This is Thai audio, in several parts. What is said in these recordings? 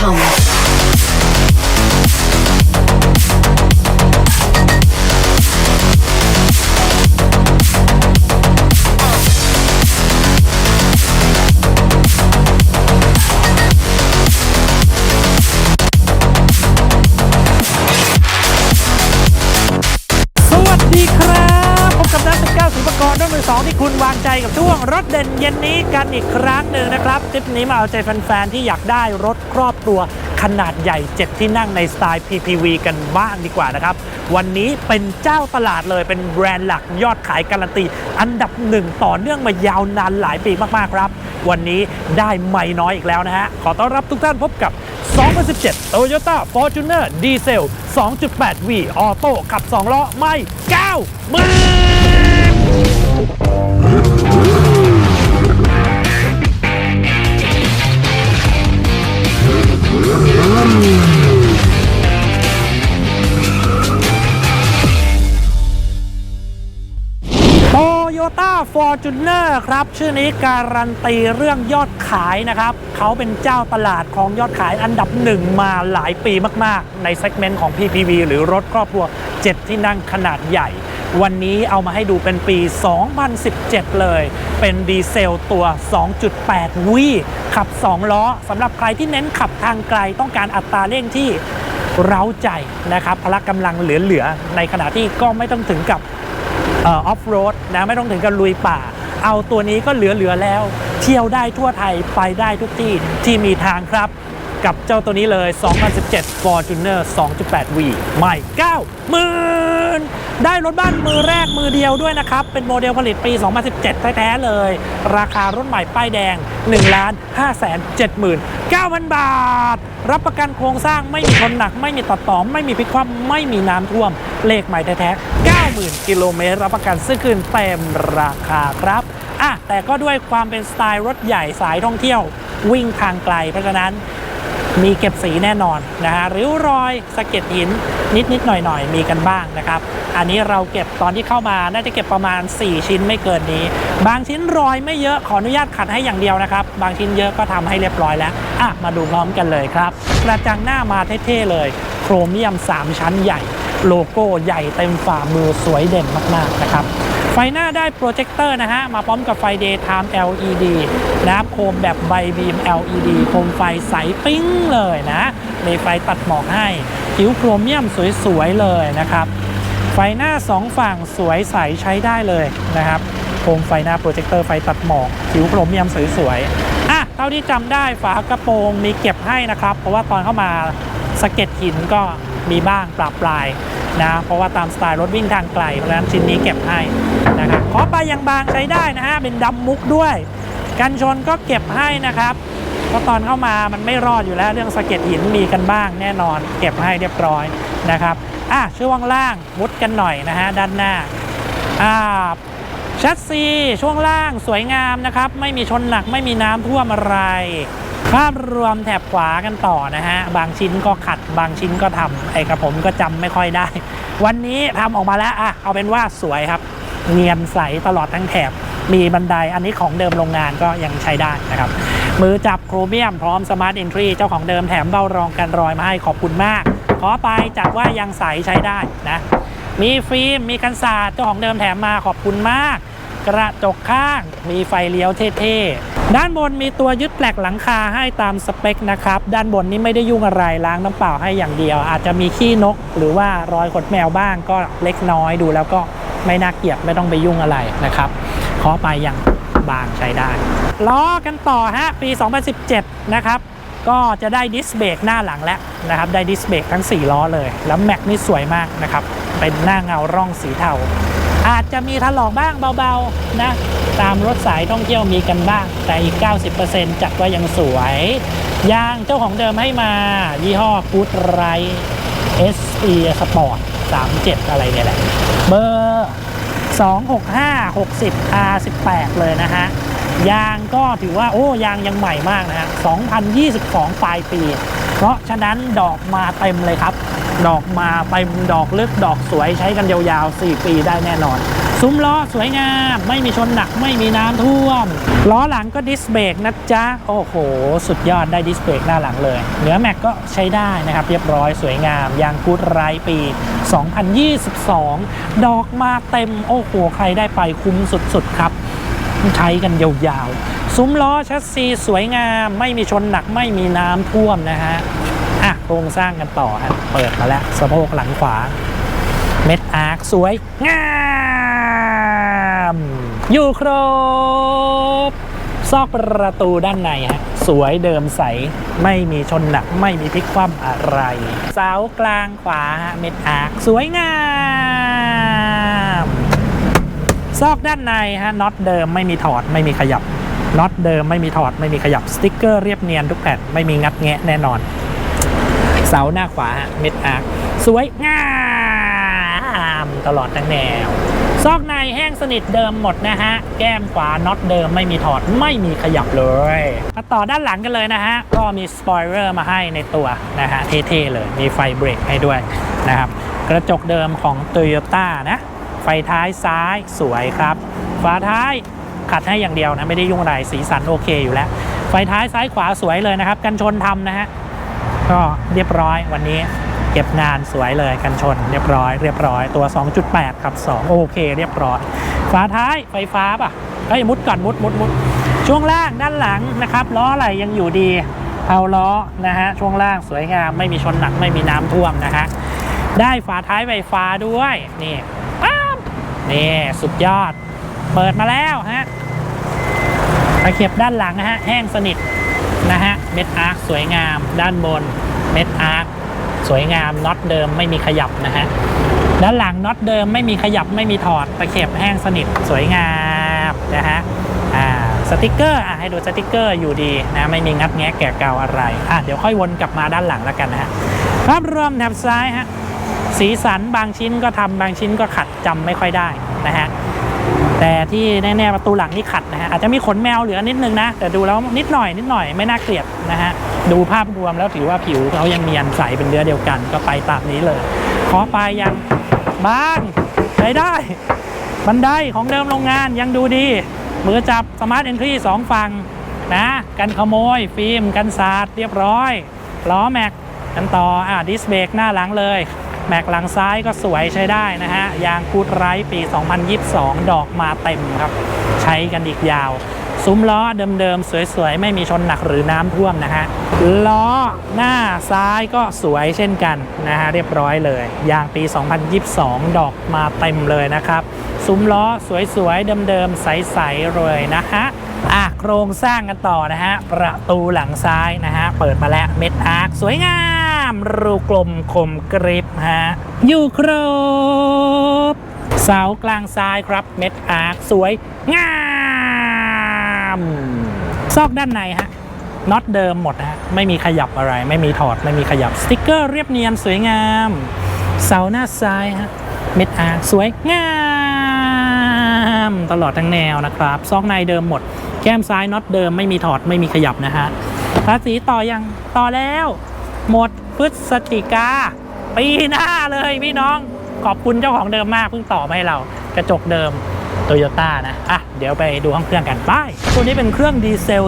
Tom. สวัสดีครับ พบกับนักสิบเก้าสิบกรด้วยมือสองที่คุณวางใจกับช่วงรถเด่นเย็นนี้กันอีกครั้ง คลิปนี้มาเอาใจแฟนๆที่อยากได้รถครอบครัวขนาดใหญ่เจ็ดที่นั่งในสไตล์ PPV กันบ้างดีกว่านะครับ วันนี้เป็นเจ้าตลาดเลยเป็นแบรนด์หลักยอดขายการันตี อันดับหนึ่งต่อเนื่องมายาวนานหลายปีมากๆครับ วันนี้ได้ไม่น้อยอีกแล้วนะฮะ ขอต้อนรับทุกท่านพบกับ 2017 Toyota Fortuner Diesel 2.8V Auto ขับ 2 ล้อ ไม่9มื่0 ต้าฟอร์จูเนอร์ครับ ชื่อนี้การันตีเรื่องยอดขายนะครับ เขาเป็นเจ้าตลาดของยอดขายอันดับหนึ่งมาหลายปีมาก ๆ ในเซกเมนต์ของ PPV หรือรถครอบครัว 7 ที่นั่งขนาดใหญ่ วันนี้เอามาให้ดูเป็นปี 2017 เลย เป็นดีเซลตัว 2.8 วีขับ 2 ล้อสำหรับใครที่เน้นขับทางไกลต้องการอัตราเร่งที่เร้าใจนะครับพละกำลังเหลือๆ ในขณะที่ก็ไม่ต้องถึงกับออฟโรดนะไม่ต้องถึงกับลุยป่า เอาตัวนี้ก็เหลือๆแล้ว เที่ยวได้ทั่วไทยไปได้ทุกที่ที่มีทางครับ กับเจ้าตัวนี้เลย 2017 Fortuner 2.8V ใหม่9หมื่นได้รถบ้านมือแรกมือเดียวด้วยนะครับ เป็นโมเดลผลิตปี 2017 แท้ๆเลย ราคารถใหม่ป้ายแดง1ล้าน5แสน79,000 บาท รับประกันโครงสร้างไม่มีชนหนัก ไม่มีตัดต่อ ไม่มีพลิกคว่ำไม่มีน้ำท่วม เลขใหม่แท้ๆ90,000 กิโลเมตร รับประกันซื้อคืนเต็มราคาครับอะแต่ก็ด้วยความเป็นสไตล์รถใหญ่สายท่องเที่ยว วิ่งทางไกลเพราะฉะนั้น มีเก็บสีแน่นอนนะฮะริ้วรอยสะเก็ดหินนิดนิดหน่อยหน่อยมีกันบ้างนะครับ อันนี้เราเก็บตอนที่เข้ามาน่าจะเก็บประมาณ 4 ชิ้นไม่เกินนี้ บางชิ้นรอยไม่เยอะขออนุญาตขัดให้อย่างเดียวนะครับ บางชิ้นเยอะก็ทำให้เรียบร้อยแล้วอะมาดูพร้อมกันเลยครับกระจังหน้ามาเท่ๆเลย โครเมียม 3 ชั้นใหญ่ โลโก้ใหญ่เต็มฝ่ามือสวยเด่นมากๆนะครับ ไฟหน้าได้โปรเจคเตอร์นะฮะ มาพร้อมกับไฟ Daytime LED นะครับโคมแบบใบบีม LED โคมไฟใสปิ้งเลยนะมีไฟตัดหมอกให้ผิวโครเมียมสวยๆเลยนะครับ ไฟหน้า 2 ฝั่งสวยใสใช้ได้เลยนะครับโคมไฟหน้าโปรเจคเตอร์ไฟตัดหมอกผิวโครเมียมสวยๆอะเท่าที่จำได้ฝากระโปรงมีเก็บให้นะครับ เพราะว่าตอนเข้ามาสเก็ดหินก็ มีบ้างปรับปลายนะเพราะว่าตามสไตล์รถวิ่งทางไกลเพราะฉะนั้นชิ้นนี้เก็บให้นะครับขอไปยังบางใช้ได้นะฮะเป็นดำมุกด้วย กันชนก็เก็บให้นะครับเพราะตอนเข้ามามันไม่รอดอยู่แล้วเรื่องสะเก็ดหินมีกันบ้างแน่นอน เก็บให้เรียบร้อยนะครับอะช่วงล่างมุดกันหน่อยนะฮะด้านหน้าอ่าแชสซีช่วงล่างสวยงามนะครับ ไม่มีชนหนักไม่มีน้ำท่วมอะไร ภาพรวมแถบขวากันต่อนะฮะ บางชิ้นก็ขัด บางชิ้นก็ทำไอ้กระผมก็จำไม่ค่อยได้ วันนี้ทำออกมาแล้วอะเอาเป็นว่าสวยครับ เนียนใสตลอดทั้งแถบ มีบันไดอันนี้ของเดิมโรงงานก็ยังใช้ได้นะครับ มือจับโครเมียมพร้อมสมาร์ท e อนทรีเจ้าของเดิมแถมเบ้ารองกันรอยมาให้ขอบคุณมาก ขอไปจัดว่ายังใสใช้ได้นะ มีฟิล์มมีกันศาสตร์เจ้าของเดิมแถมมาขอบคุณมาก กระจกข้างมีไฟเลี้ยวเท่ๆ ด้านบนมีตัวยึดแปลกหลังคาให้ตามสเปคนะครับ ด้านบนนี้ไม่ได้ยุ่งอะไรล้างน้ำเปล่าให้อย่างเดียว อาจจะมีขี้นก หรือว่ารอยขดแมวบ้างก็เล็กน้อยดูแล้วก็ไม่น่าเกลียดไม่ต้องไปยุ่งอะไรนะครับขอไปอย่างบางใช้ได้ล้อกันต่อฮะปี 2017 นะครับ ก็จะได้ดิสเบรกหน้าหลังแล้วนะครับ ได้ดิสเบรกทั้ง 4 ล้อเลย แล้วแม็กนี่สวยมากนะครับ เป็นหน้าเงาร่องสีเทา อาจจะมีถลอกบ้างเบาๆนะตามรถสายท่องเที่ยวมีกันบ้าง แต่อีก 90%จัดว่ายังสวยยางเจ้าของเดิมให้มา ยี่ห้อกูดไร SE Sport 37 อะไรเนี่ยแหละ เบอร์ 265 60 R18 เลยนะฮะ ยางก็ถือว่าโอ้ยางยังใหม่มากนะฮะ 2022 ปลายปี เพราะฉะนั้นดอกมาเต็มเลยครับ ดอกมาเต็มดอกลึกดอกสวยใช้กันยาวๆ 4 ปีได้แน่นอน ซุ้มล้อสวยงาม ไม่มีชนหนักไม่มีน้ำท่วม ล้อหลังก็ดิสเบรกนะจ๊ะ โอ้โห สุดยอดได้ดิสเบรกหน้าหลังเลย เหนือแม็กก็ใช้ได้นะครับ เรียบร้อยสวยงาม ยางกูดไรปี 2022 ดอกมาเต็ม โอ้โห ใครได้ไปคุ้มสุดๆครับใช้กันยาวๆ ซุ้มล้อชัสซีสวยงาม ไม่มีชนหนักไม่มีน้ำท่วมนะฮะ โครงสร้างกันต่อฮะเปิดมาแล้วสะโพกหลังขวา เม็ดอาร์คสวย งามอยู่ครบ ซอกประตูด้านในฮะสวยเดิมใส ไม่มีชนหนัก ไม่มีพลิกคว่ำอะไร เสากลางขวาฮะเม็ดอาร์คสวยงามซอกด้านในฮะน็อตเดิมไม่มีถอดไม่มีขยับน็อตเดิมไม่มีถอดไม่มีขยับสติ๊กเกอร์เรียบเนียนทุกแผ่นไม่มีงัดแงะแน่นอน เสาหน้าขวาฮะเม็ดอาร์คสวยงามตลอดทั้งแนว ซอกในแห้งสนิทเดิมหมดนะฮะ แก้มขวาน็อตเดิมไม่มีถอดไม่มีขยับเลยมาต่อด้านหลังกันเลยนะฮะ ก็มีสปอยเลอร์มาให้ในตัวนะฮะ เท่ๆเลยมีไฟเบรกให้ด้วยนะครับ กระจกเดิมของ t o y ยต้นะ ไฟท้ายซ้ายสวยครับฝาท้ายขัดให้อย่างเดียวนะ ไม่ได้ยุ่งอะไรสีสันโอเคอยู่แล้ว ไฟท้ายซ้ายขวาสวยเลยนะครับ กันชนทำนะฮะ ก็เรียบร้อยวันนี้เก็บงานสวยเลยกันชนเรียบร้อยเรียบร้อยตัว 2.8กับ 2 โอเค เรียบร้อยฝาท้ายไฟฟ้าป่ะเฮ้ยมุดก่อนมุดมุดมุดช่วงล่างด้านหลังนะครับล้อไหลยังอยู่ดีเอาล้อนะฮะช่วงล่างสวยงามไม่มีชนหนักไม่มีน้ำท่วมนะฮะได้ฝาท้ายไฟฟ้าด้วยนี่ป๊าบนี่สุดยอด เปิดมาแล้วฮะตะเข็บด้านหลังนะฮะแห้งสนิท นะฮะ เม็ดอาร์คสวยงาม ด้านบน เม็ดอาร์คสวยงามน็อตเดิมไม่มีขยับนะฮะ ด้านหลังน็อตเดิมไม่มีขยับไม่มีถอดตะเข็บแห้งสนิทสวยงามนะฮะอ่าสติกเกอร์อะให้ดูสติกเกอร์อยู่ดีนะไม่มีงัดแงะแกะเกาอะไรอะเดี๋ยวค่อยวนกลับมาด้านหลังแล้วกันนะฮะภาพรวมแถบซ้ายฮะสีสันบางชิ้นก็ทำบางชิ้นก็ขัดจำไม่ค่อยได้นะฮะ แต่ที่แน่ๆประตูหลังนี่ขัดนะฮะอาจจะมีขนแมวเหลือนิดนึงนะ แต่ดูแล้วนิดหน่อยนิดหน่อยไม่น่าเกลียดนะฮะดูภาพรวมแล้วถือว่าผิวเขายังเนียนใสเป็นเนื้อเดียวกันก็ไปตามนี้เลย ขอปยังบางใช้ได้บันไดของเดิมโรงงานยังดูดี มือจับสมาร์ทเอนทรีสองฝั่งนะกันขโมย ฟิล์มกันสาดเรียบร้อยล้อแม็กกันต่ออะดิสเบรกหน้าหลังเลย แม็กหลังซ้ายก็สวยใช้ได้นะฮะ ยางกูดไรท์ปี 2022 ดอกมาเต็มครับ ใช้กันอีกยาว ซุ้มล้อเดิมๆ สวยๆ ไม่มีชนหนักหรือน้ำท่วมนะฮะ ล้อหน้าซ้ายก็สวยเช่นกันนะฮะ เรียบร้อยเลย ยางปี 2022 ดอกมาเต็มเลยนะครับ ซุ้มล้อสวยๆ เดิมๆ ใสๆ เลยนะฮะอะโครงสร้างกันต่อนะฮะ ประตูหลังซ้ายนะฮะ เปิดมาแล้วเม็ดอาร์คสวยงาม รูกลมคมกริบฮะ อยู่ครบ เสากลางซ้ายครับ เม็ดอาร์คสวย งาม ซอกด้านในฮะน็อตเดิมหมดนะฮะ ไม่มีขยับอะไร ไม่มีถอด ไม่มีขยับ สติกเกอร์เรียบเนียนสวยงาม เสาหน้าซ้ายฮะ เม็ดอาร์คสวยงามตลอดทั้งแนวนะครับ ซอกในเดิมหมด แก้มซ้ายน็อตเดิมไม่มีถอด ไม่มีขยับนะฮะภาษีต่อยังต่อแล้ว หมด พฤศจิกาปีหน้าเลยพี่น้องขอบคุณเจ้าของเดิมมากเพิ่งต่อมาให้เรากระจกเดิมโตโยต้านะ อะ เดี๋ยวไปดูห้องเครื่องกันไปตัวนี้เป็นเครื่องดีเซล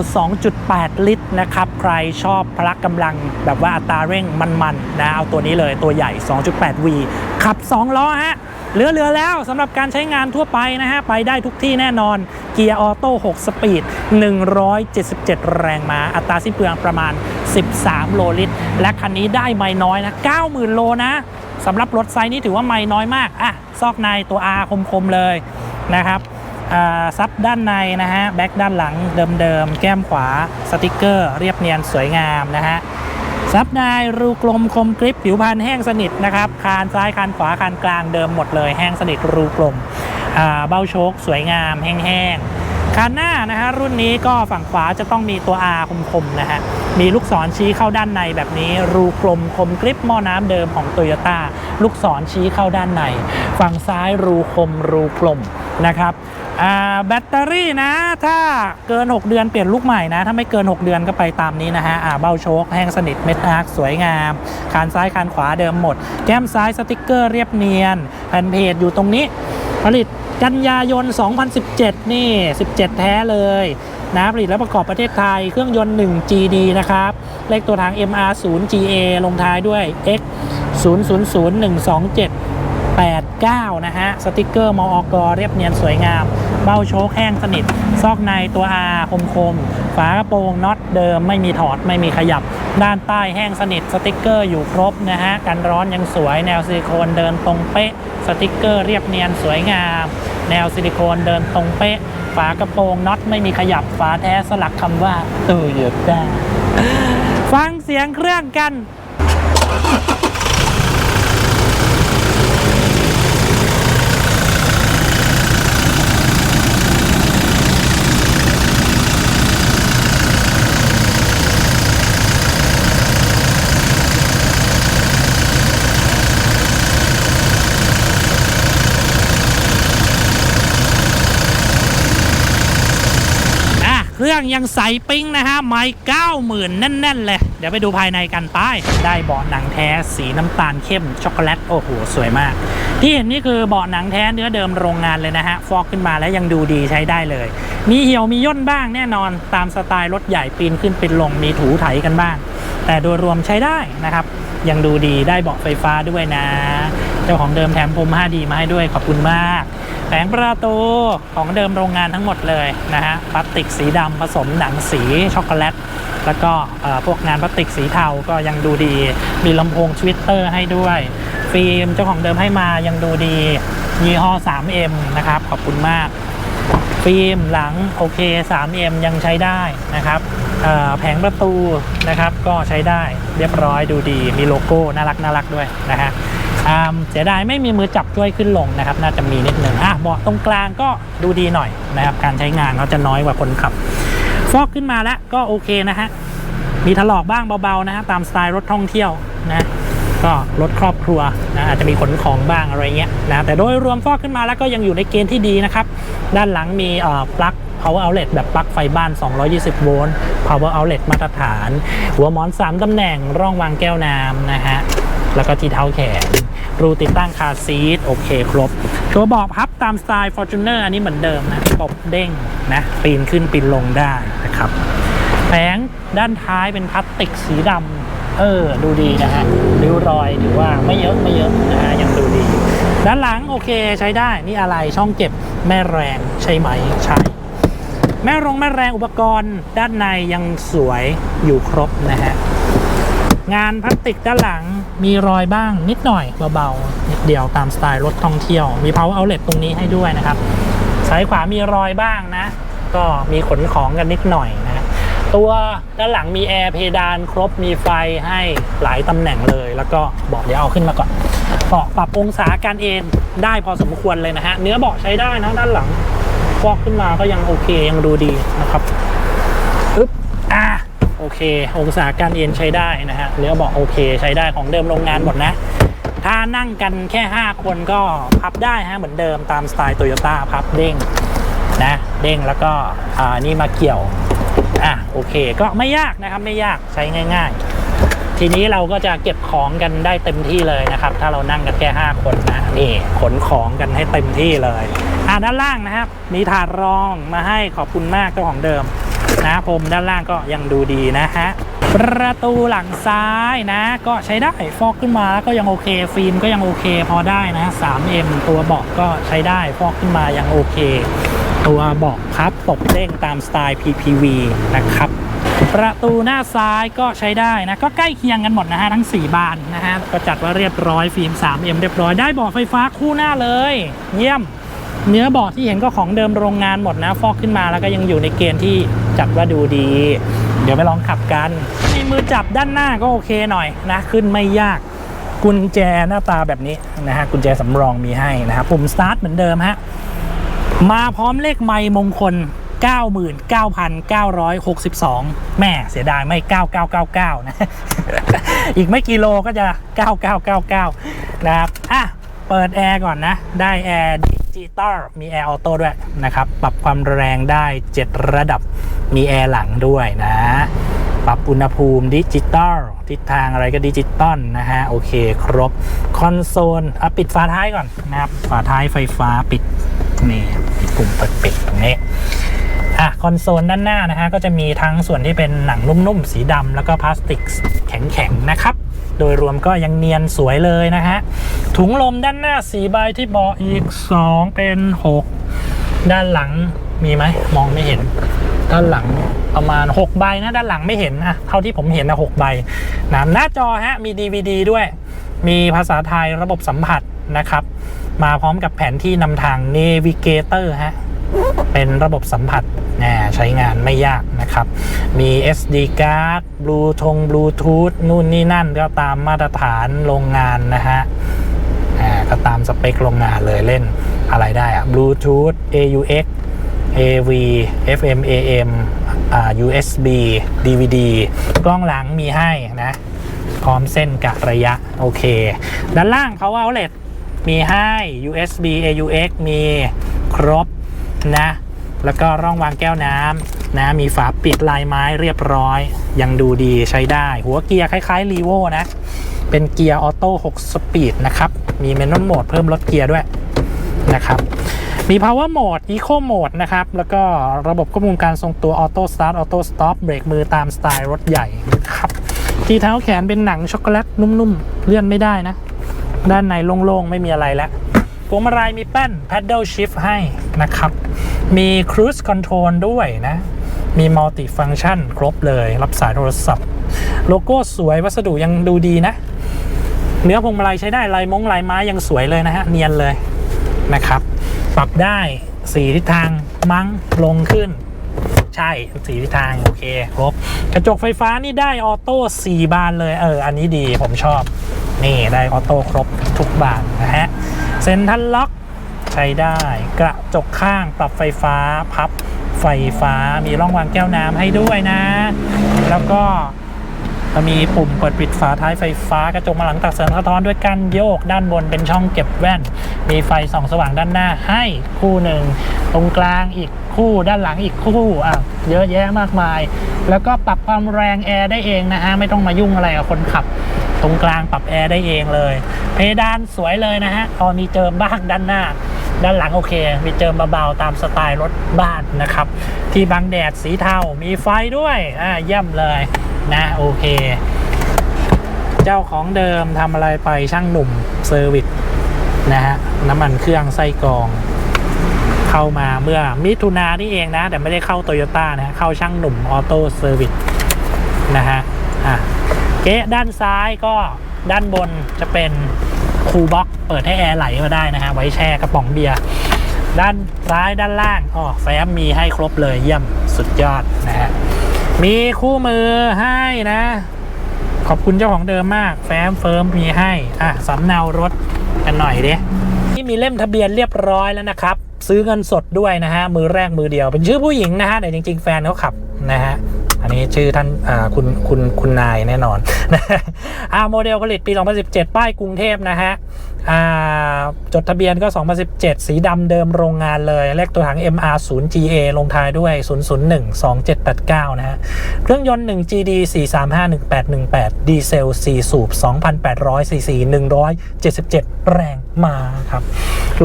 2.8 ลิตรนะครับ ใครชอบพละกำลังแบบว่าอัตราเร่งมันๆนะเอาตัวนี้เลยตัวใหญ่ 2.8 V ขับ 2 ล้อฮะ เหลือๆแล้วสำหรับการใช้งานทั่วไปนะฮะ ไปได้ทุกที่แน่นอนเกียร์ออโต้ 6 สปีด 177 แรงม้า อัตราสิ้นเปลืองประมาณ 13 โลลิตร และคันนี้ได้ไม่น้อยนะ 90,000 โลนะสำหรับรถไซส์นี้ถือว่าไม่น้อยมาก อะ ซอกในตัว R คมๆเลยนะครับซับด้านในนะฮะ แบ็กด้านหลังเดิมๆ แก้มขวา สติกเกอร์ เรียบเนียนสวยงามนะฮะ ซับในรูกลมคมกริบผิวพรรณแห้งสนิทนะครับ คานซ้ายคานขวาคานกลางเดิมหมดเลย แห้งสนิทรูกลมเบ้าโชคสวยงามแห้งๆ คานหน้านะฮะรุ่นนี้ก็ฝั่งขวาจะต้องมีตัว R คมๆนะฮะมีลูกศรชี้เข้าด้านในแบบนี้ รูกลมคมกริบหม้อน้ำเดิมของโตโยต้าลูกศรชี้เข้าด้านใน ฝั่งซ้ายรูคมรูกลมนะครับ แบตเตอรี่นะ ถ้าเกิน 6 เดือนเปลี่ยนลูกใหม่นะ ถ้าไม่เกิน 6 เดือนก็ไปตามนี้นะฮะเบ้าโชคแห้งสนิทเม็ดอาร์คสวยงาม คานซ้ายคานขวาเดิมหมด แก้มซ้ายสติกเกอร์เรียบเนียน แผ่นเพจอยู่ตรงนี้ ผลิตกันยายน 2017 นี่ 17 แท้เลยนะผลิตและประกอบประเทศไทยเครื่องยนต์ 1 GD นะครับ เลขตัวทาง MR 0 GA ลงท้ายด้วย X 0 0 0 1 2 7 89 นะฮะ สติกเกอร์มอกเรียบเนียนสวยงาม เบ้าโชคแห้งสนิท ซอกในตัว R คมคมๆฝากระโปรงน็อตเดิมไม่มีถอดไม่มีขยับ ด้านใต้แห้งสนิท สติกเกอร์อยู่ครบนะฮะ กันร้อนยังสวยแนวซิลิโคนเดินตรงเป๊ะ สติกเกอร์เรียบเนียนสวยงาม แนวซิลิโคนเดินตรงเป๊ะ ฝากระโปรงน็อตไม่มีขยับ ฝาแท้สลักคำว่าตูโยต้ฟังเสียงเครื่องกัน รื่องยังใสปิ้งนะฮะไม้เก้าหมื่นแน่น ๆ เลย เดี๋ยวไปดูภายในกันไป้ายได้เบาะหนังแท้สีน้ำตาลเข้มช็อกโกแลต โอ้โห สวยมาก ที่เห็นนี่คือเบาะหนังแท้เนื้อเดิมโรงงานเลยนะฮะ ฟอกขึ้นมาแล้วยังดูดีใช้ได้เลย มีเหี่ยวมีย่นบ้างแน่นอน ตามสไตล์รถใหญ่ปีนขึ้นปีนลงมีถูไถกันบ้าง แต่โดยรวมใช้ได้นะครับยังดูดีได้เบาะไฟฟ้าด้วยนะ เจ้าของเดิมแถมพรม 5D มาให้ด้วยขอบคุณมาก แผงประตูของเดิมโรงงานทั้งหมดเลยนะฮะพลาสติกสีดำผสมหนังสีช็อกโกแลตแล้วก็พวกงานพลาสติกสีเทาก็ยังดูดี มีลำโพงทวิตเตอร์ให้ด้วย ฟิล์มเจ้าของเดิมให้มายังดูดียี่ห้อ 3M นะครับ ขอบคุณมาก ฟิล์มหลังโอเค 3M ยังใช้ได้นะครับแผงประตูนะครับก็ใช้ได้เรียบร้อยดูดี มีโลโก้น่ารักน่ารักด้วยนะฮะ เสียดายไม่มีมือจับช่วยขึ้นลงนะครับ น่าจะมีนิดนึงอะเบาะตรงกลางก็ดูดีหน่อยนะครับ การใช้งานเขาจะน้อยกว่าคนขับ ฟอกขึ้นมาแล้วก็โอเคนะฮะ มีถลอกบ้างเบาๆนะฮะตามสไตล์รถท่องเที่ยวนะก็รถครอบครัวนะอาจจะมีขนของบ้างอะไรเงี้ยนะแต่โดยรวมฟอกขึ้นมาแล้วก็ยังอยู่ในเกณฑ์ที่ดีนะครับ ด้านหลังมีเอ่อปลั๊ก power outlet แบบปลั๊กไฟบ้าน 220 โวลต์ power outlet มาตรฐาน หัวหมอน 3 ตำแหน่ง ร่องวางแก้วน้ำนะฮะ แล้วก็ที่เท้าแขน รูติดตั้งคาซีทโอเคครบ ตัวเบาะพับตามสไตล์ Fortuner อันนี้เหมือนเดิมนะตบเด้งนะปีนขึ้นปีนลงได้นะครับแผงด้านท้ายเป็นพลาสติกสีดำเออดูดีนะฮะริ้วรอยถือว่าไม่เยอะไม่เยอะนะฮะยังดูดี ด้านหลังโอเคใช้ได้นี่อะไรช่องเก็บแม่แรงใช่ไหมใช่แม่รงแม่แรงอุปกรณ์ด้านในยังสวยอยู่ครบนะฮะ งานพลาสติกด้านหลังมีรอยบ้างนิดหน่อยเบาๆนิดเดียวตามสไตล์รถท่องเที่ยว มี power outlet ตรงนี้ให้ด้วยนะครับซ้ายขวามีรอยบ้างนะ ก็มีขนของกันนิดหน่อยนะตัวด้านหลังมีแอร์เพดานครบมีไฟให้หลายตำแหน่งเลย แล้วก็เบาะเดี๋ยวเอาขึ้นมาก่อนเบาะปรับองศาการเอนได้พอสมควรเลยนะฮะเนื้อเบาะใช้ได้นะด้านหลังฟอกขึ้นมาก็ยังโอเคยังดูดีนะครับ โอเค องศาการเอนใช้ได้นะฮะเนื้อบาะโอเคใช้ได้ของเดิมโรงงานหมดนะ ถ้านั่งกันแค่ 5 คนก็พับได้ฮะเหมือนเดิมตามสไตล์โตโยต้าพับเด้งนะเด้งแล้วก็อ่านี่มาเกี่ยวอะโอเคก็ไม่ยากนะครับไม่ยากใช้ง่าย ๆ ทีนี้เราก็จะเก็บของกันได้เต็มที่เลยนะครับ ถ้าเรานั่งกันแค่ 5 คนนะนี่ขนของกันให้เต็มที่เลยอะด้านล่างนะครับ มีถาดรองมาให้ขอบคุณมากเจ้าของเดิม นะพรมด้านล่างก็ยังดูดีนะฮะประตูหลังซ้ายนะ ก็ใช้ได้ฟอกขึ้นมาก็ยังโอเค ฟิล์มก็ยังโอเค พอได้นะ 3M ตัวเบาะก็ใช้ได้ฟอกขึ้นมายังโอเค ตัวเบาะพับตบเด้งตามสไตล์ PPV นะครับประตูหน้าซ้ายก็ใช้ได้นะ ก็ใกล้เคียงกันหมดนะฮะ ทั้ง 4 บานนะฮะ ก็จัดว่าเรียบร้อยฟิล์ม 3M เรียบร้อยได้เบาะไฟฟ้าคู่หน้าเลย เยี่ยม เนื้อเบาะที่เห็นก็ของเดิมโรงงานหมดนะ ฟอกขึ้นมาแล้วก็ยังอยู่ในเกณฑ์ที่จัดว่าดูดี เดี๋ยวไปลองขับกันมีมือจับด้านหน้าก็โอเคหน่อยนะ ขึ้นไม่ยากกุญแจหน้าตาแบบนี้นะฮะกุญแจสำรองมีให้นะครับปุ่มสตาร์ทเหมือนเดิมฮะมาพร้อมเลขไมล์มงคล 99,962 แม่เสียดายไม่ 9999 นะ อีกไม่กี่โลก็จะ 9999 นะครับ อะ เปิดแอร์ก่อนนะ ได้แอร์ดิ จิตอลมีแอร์ออโต้ด้วยนะครับ ปรับความแรงได้ 7 ระดับ มีแอร์หลังด้วยนะ ปรับอุณหภูมิดิจิตอลทิศทางอะไรก็ดิจิตอลนะฮะ โอเคครบ คอนโซลอะปิดฝาท้ายก่อนนะครับ ฝาท้ายไฟฟ้าปิดนี่มีปุ่มเปิดปิดตรงนี้อะคอนโซลด้านหน้านะฮะก็จะมีทั้งส่วนที่เป็นหนังนุ่มๆ สีดำแล้วก็พลาสติกแข็งๆนะครับ โดยรวมก็ยังเนียนสวยเลยนะฮะ ถุงลมด้านหน้าสีใบที่เบาอีก 2 เป็น 6 ด้านหลังมีไหม มองไม่เห็น ด้านหลังประมาณ 6 ใบนะ ด้านหลังไม่เห็นอะเท่าที่ผมเห็นนะ6ใบนะหน้าจอฮะมี DVD ด้วย มีภาษาไทยระบบสัมผัสนะครับ มาพร้อมกับแผนที่นำทาง Navigator ฮะ เป็นระบบสัมผัสใช้งานไม่ยากนะครับ มี SD card บลูทงบลูทูธนู่นนี่นั่นก็ตามมาตรฐานโรงงานนะฮะก็ตามสเปคโรงงานเลยเล่นอะไรได้อะบลูทูธ AUX AV FM AM อ่า USB DVD กล้องหลังมีให้นะ พร้อมเส้นกะระยะ โอเค ด้านล่างเขาเอาเล t มีให้ USB AUX มีครบ นะแล้วก็ร่องวางแก้วน้ำนะมีฝาปิดลายไม้เรียบร้อย ยังดูดีใช้ได้ หัวเกียร์คล้ายๆ r ีโวนะเป็นเกียร์ออโต้6สปีดนะครับ มีเมน u นโหมดเพิ่มลดเกียร์ด้วยนะครับมี power mode eco mode นะครับ แล้วก็ระบบควบคุมการทรงตัว auto start auto stop เบรกมือตามสไตล์รถใหญ่นะครับ ที่เท้าแขนเป็นหนังช็อกโกแลตนุ่มๆ เลื่อนไม่ได้นะ ด้านในโล่งๆ ไม่มีอะไรแล้วพวงมาลัยมีแป้น paddle shift ให้นะครับ มี cruise control ด้วยนะ มี multi function ครบเลย รับสายโทรศัพท์ โลโก้สวยวัสดุยังดูดีนะ เนื้อพวงมาลัยใช้ได้ลายมงลายไม้ยังสวยเลยนะฮะ เนียนเลยนะครับ ปรับได้สีทิศทางมั้งลงขึ้น ใช่สีทิศทาง โอเคครบ กระจกไฟฟ้านี่ได้ออโต้4บานเลย เออ อันนี้ดีผมชอบ นี่ได้ออโต้ครบทุกบานนะฮะเซ็นทรัลล็อก ใช้ได้ กระจกข้างปรับไฟฟ้าพับไฟฟ้ามีร่องวางแก้วน้ำให้ด้วยนะ แล้วก็มีปุ่มเปิดปิดฝาท้ายไฟฟ้ากระจกมาหลังตักเสริมสะท้อนด้วยกันโยกด้านบนเป็นช่องเก็บแว่น มีไฟส่องสว่างด้านหน้าให้คู่หนึ่งตรงกลางอีกคู่ด้านหลังอีกคู่อะเยอะแยะมากมาย แล้วก็ปรับความแรงแอร์ได้เองนะฮะไม่ต้องมายุ่งอะไรกับคนขับ ตรงกลางปรับแอร์ได้เองเลย เพดานสวยเลยนะฮะพอมีเจิมบ้างด้านหน้า ด้านหลังโอเค มีเจิมเบาๆตามสไตล์รถบ้านนะครับ ที่บังแดดสีเทา มีไฟด้วยอ่าเยี่ยมเลยนะโอเค เจ้าของเดิมทำอะไรไปช่างหนุ่มเซอร์วิสนะฮะน้ำมันเครื่องไส้กรองเข้ามาเมื่อมิถุนานี่เองนะ แต่ไม่ได้เข้าโตโยต้านะฮะเข้าช่างหนุ่มออโต้เซอร์วิสนะฮะอะเก๊ด้านซ้ายก็ด้านบนจะเป็นคูลบ็อก เปิดให้แอร์ไหลมาได้นะฮะไว้แช่กระป๋องเบียร์ด้านซ้ายด้านล่างอ๋อแฟ้มมีให้ครบเลยเยี่ยมสุดยอดนะฮะมีคู่มือให้นะ ขอบคุณเจ้าของเดิมมาก แฟ้มเฟิร์มมีให้อะสำเนารถกันหน่อยดิที่มีเล่มทะเบียนเรียบร้อยแล้วนะครับ ซื้อเงินสดด้วยนะฮะมือแรกมือเดียวเป็นชื่อผู้หญิงนะฮะแต่จริง ๆ แฟนเขาขับนะฮะ นี้ชื่อท่านคุณคุณคุณนายแน่นอนอ่าโมเดลผลิตปี 2017 ป้ายกรุงเทพนะฮะอ่าจดทะเบียนก็ 2017 สีดำเดิมโรงงานเลย เลขตัวถัง MR 0 GA ลงท้ายด้วย 001 2789 นะฮะ เครื่องยนต์ 1 GD 435 1818 ดีเซล 4 สูบ 2,800ซีซี177 แรงมาครับ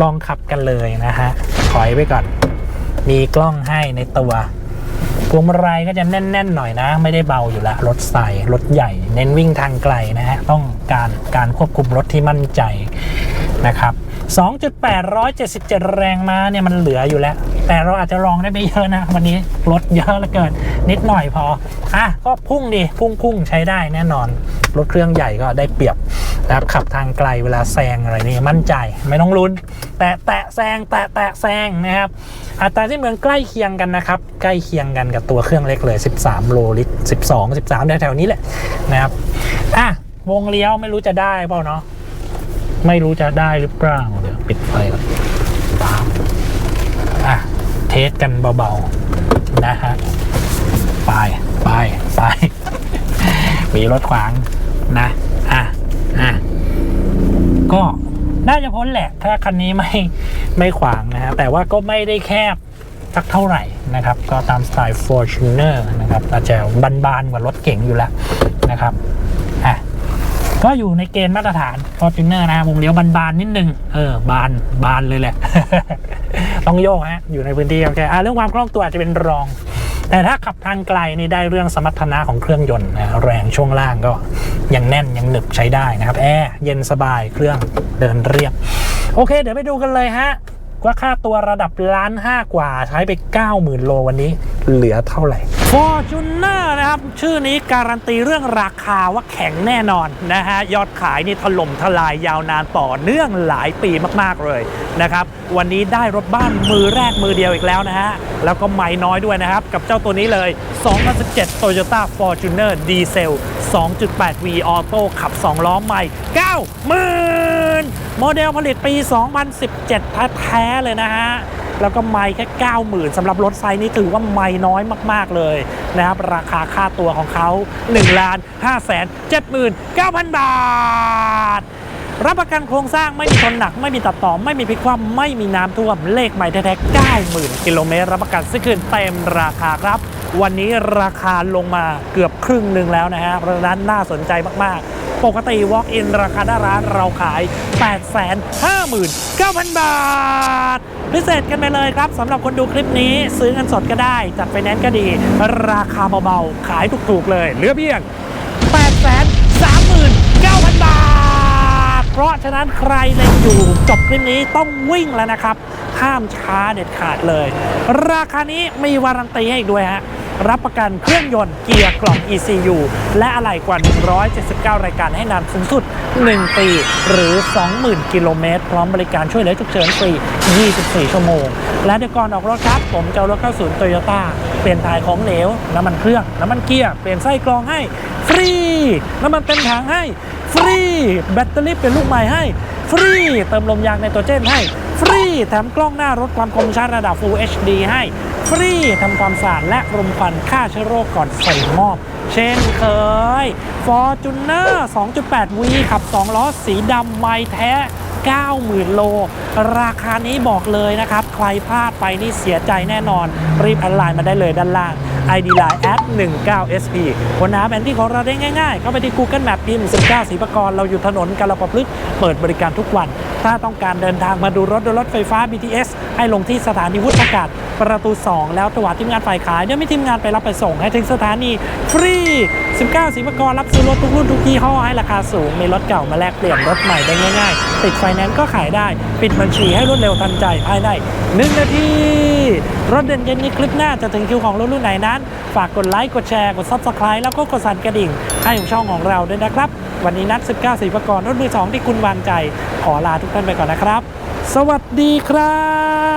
ลองขับกันเลยนะฮะ ถอยไปก่อน มีกล้องให้ในตัว พวงมาลัยก็จะแน่น ๆ หน่อยนะ ไม่ได้เบาอยู่ละรถใส่รถใหญ่ เน้นวิ่งทางไกลนะฮะต้องการการควบคุมรถที่มั่นใจนะครับ2.877 แรงม้าเนี่ยมันเหลืออยู่แล้ว แต่เราอาจจะลองได้ไม่เยอะนะ วันนี้รถเยอะเหลือเกิน นิดหน่อยพอ อะ ก็พุ่งดิ พุ่งพุ่งใช้ได้แน่นอน รถเครื่องใหญ่ก็ได้เปรียบ นะครับขับทางไกลเวลาแซงอะไรนี่มั่นใจไม่ต้องลุ้น แตะแตะแซงแตะแตะแซงนะครับอัตราที่เหมือนใกล้เคียงกันนะครับใกล้เคียงกันกับตัวเครื่องเล็กเลย 13 โลลิตร 12 13แถวๆนี้แหละนะครับอะวงเลี้ยวไม่รู้จะได้เปล่าเนาะไม่รู้จะได้หรือเปล่าเดี๋ยวปิดไฟก่อนอะเทสกันเบาๆนะฮะไปไปไปมีรถขวางนะอะ อะก็น่าจะพ้นแหละ ถ้าคันนี้ไม่ไม่ขวางนะฮะแต่ว่าก็ไม่ได้แคบสักเท่าไหร่นะครับ ก็ตามสไตล์ Fortuner นะครับอาจจะบานๆกว่ารถเก๋งอยู่แล้วนะครับอะก็อยู่ในเกณฑ์มาตรฐาน Fortuner นะมุมเลี้ยวบานๆนิดนึง เออบานบานเลยแหละ ต้องโยกฮะอยู่ในพื้นที่โอเคอะเรื่องความคล่องตัวอาจจะเป็นรอง แต่ถ้าขับทางไกลนี่ได้เรื่องสมรรถนะของเครื่องยนต์นะแรงช่วงล่างก็ยังแน่นยังหนึบใช้ได้นะครับแอร์เย็นสบายเครื่องเดินเรียบ โอเค เดี๋ยวไปดูกันเลยฮะว่าค่าตัวระดับล้านห้ากว่าใช้ไป 90,000 โลวันนี้เหลือเท่าไหร่ Fortuner นะครับ ชื่อนี้การันตีเรื่องราคาว่าแข็งแน่นอนนะฮะ ยอดขายนี่ถล่มทลายยาวนานต่อเนื่องหลายปีมากๆเลยนะครับ วันนี้ได้รถบ้านมือแรกมือเดียวอีกแล้วนะฮะ แล้วก็ไม่น้อยด้วยนะครับ กับเจ้าตัวนี้เลย 2017 Toyota Fortuner Diesel 2.8V Auto ขับ 2 ล้อใหม่ 90,000 โมเดลผลิตปี 2017 แท้ๆเลยนะฮะ แล้วก็ไม่แค่ 90,000สำหรับรถไซส์นี้ถือว่าไม่น้อยมาก ๆ เลยนะครับ ราคาค่าตัวของเขา1ล้าน5แสน79,000 บาท รับประกันโครงสร้างไม่มีชนหนัก ไม่มีตัดต่อ ไม่มีพลิกคว่ำไม่มีน้ำท่วม เลขใหม่แท้ๆ90,000 กิโลเมตร รับประกันซื้อคืนเต็มราคาครับ วันนี้ราคาลงมาเกือบครึ่งหนึ่งแล้วนะฮะเพราะนั้นน่าสนใจมากๆ ปกติ Walk-in ราคาหน้าร้านเราขาย 859,000 บาท พิเศษกันไปเลยครับสำหรับคนดูคลิปนี้ซื้อเงินสดก็ได้ จัดไฟแนนซ์ก็ดี ราคาเบาๆ ขายถูกๆเลยเหลือเพียง 839,000 บาท เพราะฉะนั้นใครเล็งอยู่จบคลิปนี้ต้องวิ่งแล้วนะครับ ห้ามช้าเด็ดขาดเลย ราคานี้มีวารันตีให้อีกด้วยฮะ รับประกันเครื่องยนต์เกียร์กล่อง ECU และอะไหล่กว่า 179 รายการให้นานสูงสุด 1 ปี หรือ 20,000 กิโลเมตร พร้อมบริการช่วยเหลือฉุกเฉินฟรี 24 ชั่วโมง และเดี๋ยวก่อนออกรถครับ ผมจะเอารถเข้าศูนย์โตโยต้าเปลี่ยนถ่ายของเหลว น้ำมันเครื่อง น้ำมันเกียร์ เปลี่ยนไส้กรองให้ ฟรี น้ำมันเต็มถังให้ ฟรี แบตเตอรี่เป็นลูกใหม่ให้ ฟรี เติมลมยางในตัวเจนให้ ฟรี แถมกล้องหน้ารถความคมชัดระดับ Full HD ให้ ฟรีทำความสะอาดและรมควันฆ่าเชื้อโรคก่อนใส่มอบ เช่นเคย Fortuner 2.8V ขับ 2 ล้อสีดำไม่แท้ 90,000 โล ราคานี้บอกเลยนะครับ ใครพลาดไปนี่เสียใจแน่นอน รีบแอดไลน์มาได้เลยด้านล่าง ID Line at 19 SP ค้นหาแผนที่ของเราได้ง่ายๆ เข้าไปที่ Google Map พิมพ์ 19สีประกรเราอยู่ถนนกาลปะพลึกเปิดบริการทุกวัน ถ้าต้องการเดินทางมาดูรถโดยรถไฟฟ้า BTS ให้ลงที่สถานีวุฒากาศ ประตู 2 แล้วตัวทีมงานฝ่ายขายเดี๋ยวมีทีมงานไปรับไปส่งให้ถึงสถานีฟรี 19สีประกรรับซื้อรถทุกรุ่นทุกยี่ห้อให้ราคาสูง มีรถเก่ามาแลกเปลี่ยนรถใหม่ได้ง่ายๆ ติดไฟแนนซ์ก็ขายได้ ปิดบัญชีให้รวดเร็วทันใจภายใน 1 นาที รถเด่นเย็นนี้คลิปหน้าจะถึงคิวของรถรุ่นไหนนั้น ฝากกดไลค์กดแชร์กด Subscribe แล้วก็กดสั่นกระดิ่ง ให้ของช่องของเราด้วยนะครับ วันนี้นัด 19สีประกรรถมือสองที่คุณวางใจขอลาทุกท่านไปก่อนนะครับ สวัสดีครับ